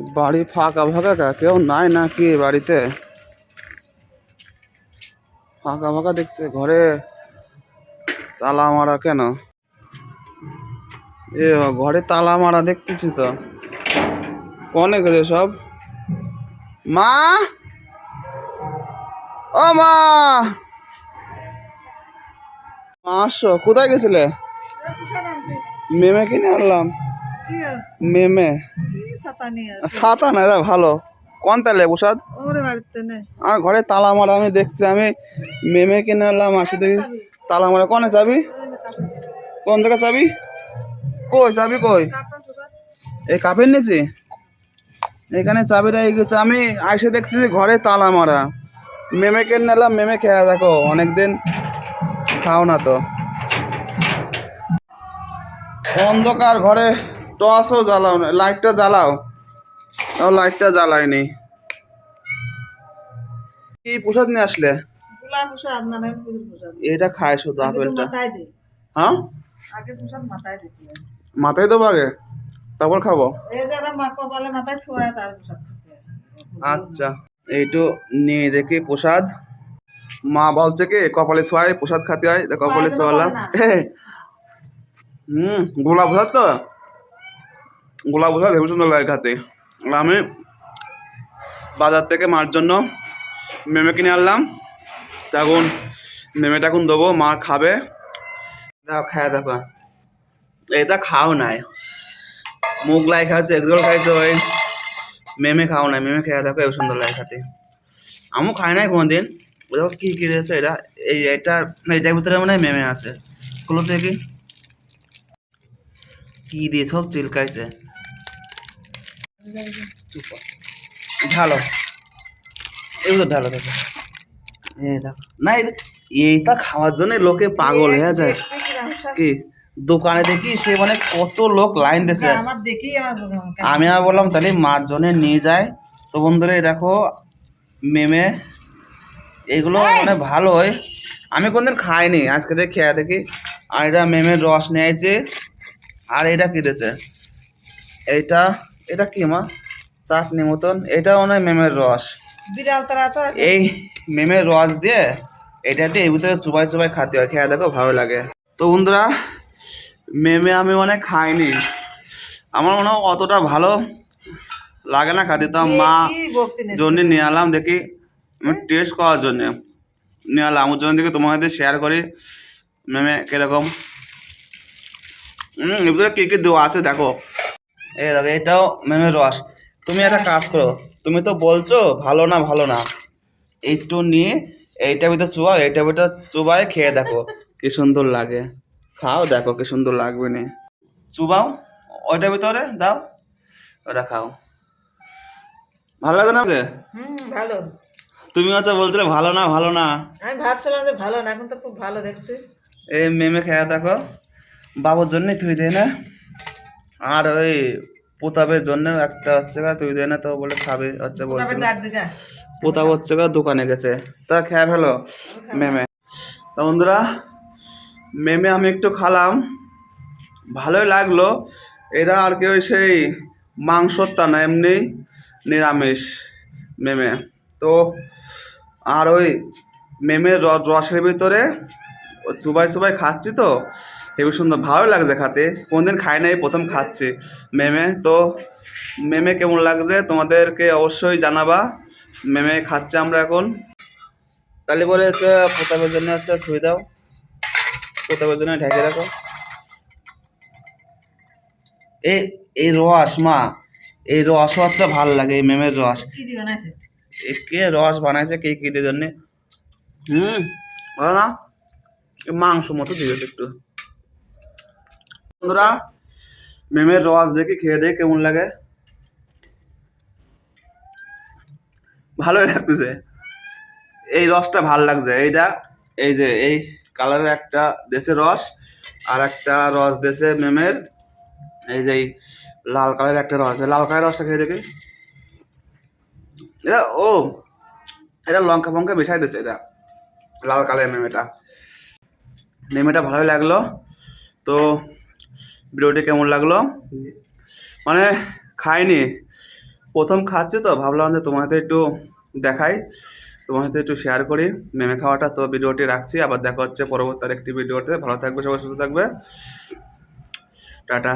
বাড়ি ফাঁকা ফাঁকা কা? কেউ নাই নাকি বাড়িতে? ফাঁকা ফাঁকা দেখছে ঘরে। তালা মারা কেন? এ ঘরে তালা মারা দেখতেছি তো। কনে গেছে সব? মা? ও মা! মা আসো। কোথায় গেছিলে? মেমে কিনে আনলাম। মেমে। ছাতা না দাদা ভালো। কোন তালে প্রসাদ? নেই। আর ঘরে তালা মারা আমি দেখছি আমি মেমে কিনে আনলাম আসি দেখি তালা মারা। কনে চাবি? কোন জায়গায় চাবি? কই চাবি কই? এই কাপের নিচে? এখানে চাবিটা গেছে। আমি আইসে দেখছি যে ঘরে তালা মারা। মেমে কিনে নিলাম মেমে খেয়ে দেখো অনেকদিন খাও না তো। অন্ধকার ঘরে টর্চও জ্বালাও না লাইটটা জ্বালাও। তাও লাইটটা জ্বালায়নি। কি প্রসাদ নিয়ে আসলে? এটা খায় শুধু আপেলটা। হ্যাঁ? মাথায় দেবো আগে? তারপর খাব? আচ্ছা এইটু নিয়ে দেখি প্রসাদ। মা বলছে কি কপালে শোয়াই প্রসাদ খাতে হয় কপালে না। হুম গোলাপ প্রসাদ তো? গোলাপ প্রসাদ ভেবে সুন্দর লাগে খাতে। আমি বাজার থেকে মার জন্য মেমে কিনে আনলাম। তখন মেমেটা এখন দেবো, মা খাবে। দেখো খায় দেখো। এটা খাও নাই। মুগলাই খাইছো এগরোল খাইছো, ওই মেমে খাও নাই। মেমে খেয়ে দেখো এত সুন্দর লাগে খেতে। আমিও খাই নাই কোনোদিন। দেখো কি কি রয়েছে এটা। এই এটা, এটার ভিতরে মনে মেমে আছে। খুলো থেকে কী দিয়ে সব চিলকাইছে। ঢালো। এগুলো ঢালো দেখো। না এইটা খাওয়ার জন্য লোকে পাগল হয়ে যায়। কি? দোকানে দেখি সে মানে কত লোক লাইন দিয়েছে। আমি আর বললাম তাহলে মার জন্য নিয়ে যায়। তো বন্ধুরা এই দেখো মেমে এগুলো মানে ভালোই। আমি কোনদিন খাইনি আজকে দেখে খেয়ে দেখি। আর এটা মেমের রস নিয়েছে আর এটা কি দিয়েছে? এইটা এটা কি মা? চাটনি মতন। এটা মনে হয় মেমের রস। বিড়াল তারা তো এই মেমের রস দিয়ে এটা দিয়ে এর ভিতরে চুবাই চুবাই খাতে হয়। খেয়ে দেখো ভালো লাগে। তো বন্ধুরা মেমে আমি মানে খাইনি। আমার মনে হয় অতটা ভালো লাগে না খাতে। তো মা জন্য নিয়ে আলাম দেখি টেস্ট করার জন্যে। নিয়ে আলাম ওর জন্য দেখি তোমার সাথে শেয়ার করি। মেমে কীরকম? হুম ভিতরে কী কী দেওয়া আছে দেখো। এই দেখো এটাও মেমের রস তুমি একটা কাজ করো তুমি তো বলছো ভালো না ভালো না। একটু নিয়ে এইটার ভিতরে চুবাও এইটার ভিতরে চুবাই খেয়ে দেখো কি সুন্দর লাগে। খাও দেখো কি সুন্দর লাগবে নে। চুবাও ওইটার ভিতরে দাও ওটা খাও। ভালো লাগে না হুম ভালো। তুমি হচ্ছে বলছিলে ভালো না ভালো না। আমি ভাবছিলাম যে ভালো না এখন তো খুব ভালো দেখছি। এই মেমে খেয়ে দেখো বাবুর জন্যই তুই দে না। আর ওই প্রতাপের জন্য একটা হচ্ছে গা তুই দে না তো বলে খাবে হচ্ছে তবে বলছিল। প্রতাপ হচ্ছে গা দোকানে গেছে। তা খেয়ে ফেলো মেমে। তো বন্ধুরা মেমে আমি একটু খালাম। ভালোই লাগল। এরা আর কি ওই সেই মাংসটা না এমনি নিরামিষ মেমে। তো আর ওই মেমের রসের ভিতরে চুবাই চুবাই খাচ্ছি তো? হেবি সুন্দর ভালো লাগছে খাতে। কোনদিন খাই নাই প্রথম খাচ্ছি। মেমে তো মেমে কেমন লাগছে? তোমাদেরকে অবশ্যই জানাবা। মেমে খাচ্ছে আমরা এখন। তাহলে বলে হচ্ছে প্রতাপের জন্য হচ্ছে থুই দাও। প্রতাপের জন্য ঢেকে রাখো। এই এই রস মা এই রস হচ্ছে ভালো লাগে এই মেমের রস। কি রস বানাইছে কে কি দিয়ে জন্য হুম না। মাংস মতো দিবে একটু। বন্ধুরা, মেমের রস দেখি, খেয়ে দেখি কেমন লাগে? ভালোই লাগতেছে। এই রসটা ভালো লাগছে। এইটা, এই যে, এই কালারের একটা দেশে রস আর একটা রস দেশে মেমের। এই যে লাল কালারের একটা রস। লাল কালারের রসটা খেয়ে দেখি। এটা, ও, এটা লঙ্কা ফঙ্কা বেশাই দিচ্ছে এটা, লাল কালারের মেমেটা। মেমেটা ভালোই লাগল। তো ভিডিওটি কেমন লাগল? মানে খাইনি। প্রথম খাচ্ছে তো, ভাবলাম যে তোমার হাতে একটু দেখাই। তোমার সাথে একটু শেয়ার করি নেমে খাওয়াটা। তো ভিডিওটি রাখছি, আবার দেখা হচ্ছে পরবর্তী আরেকটি ভিডিওতে। ভালো থাকবে সবাই, সুস্থ থাকবে। টাটা।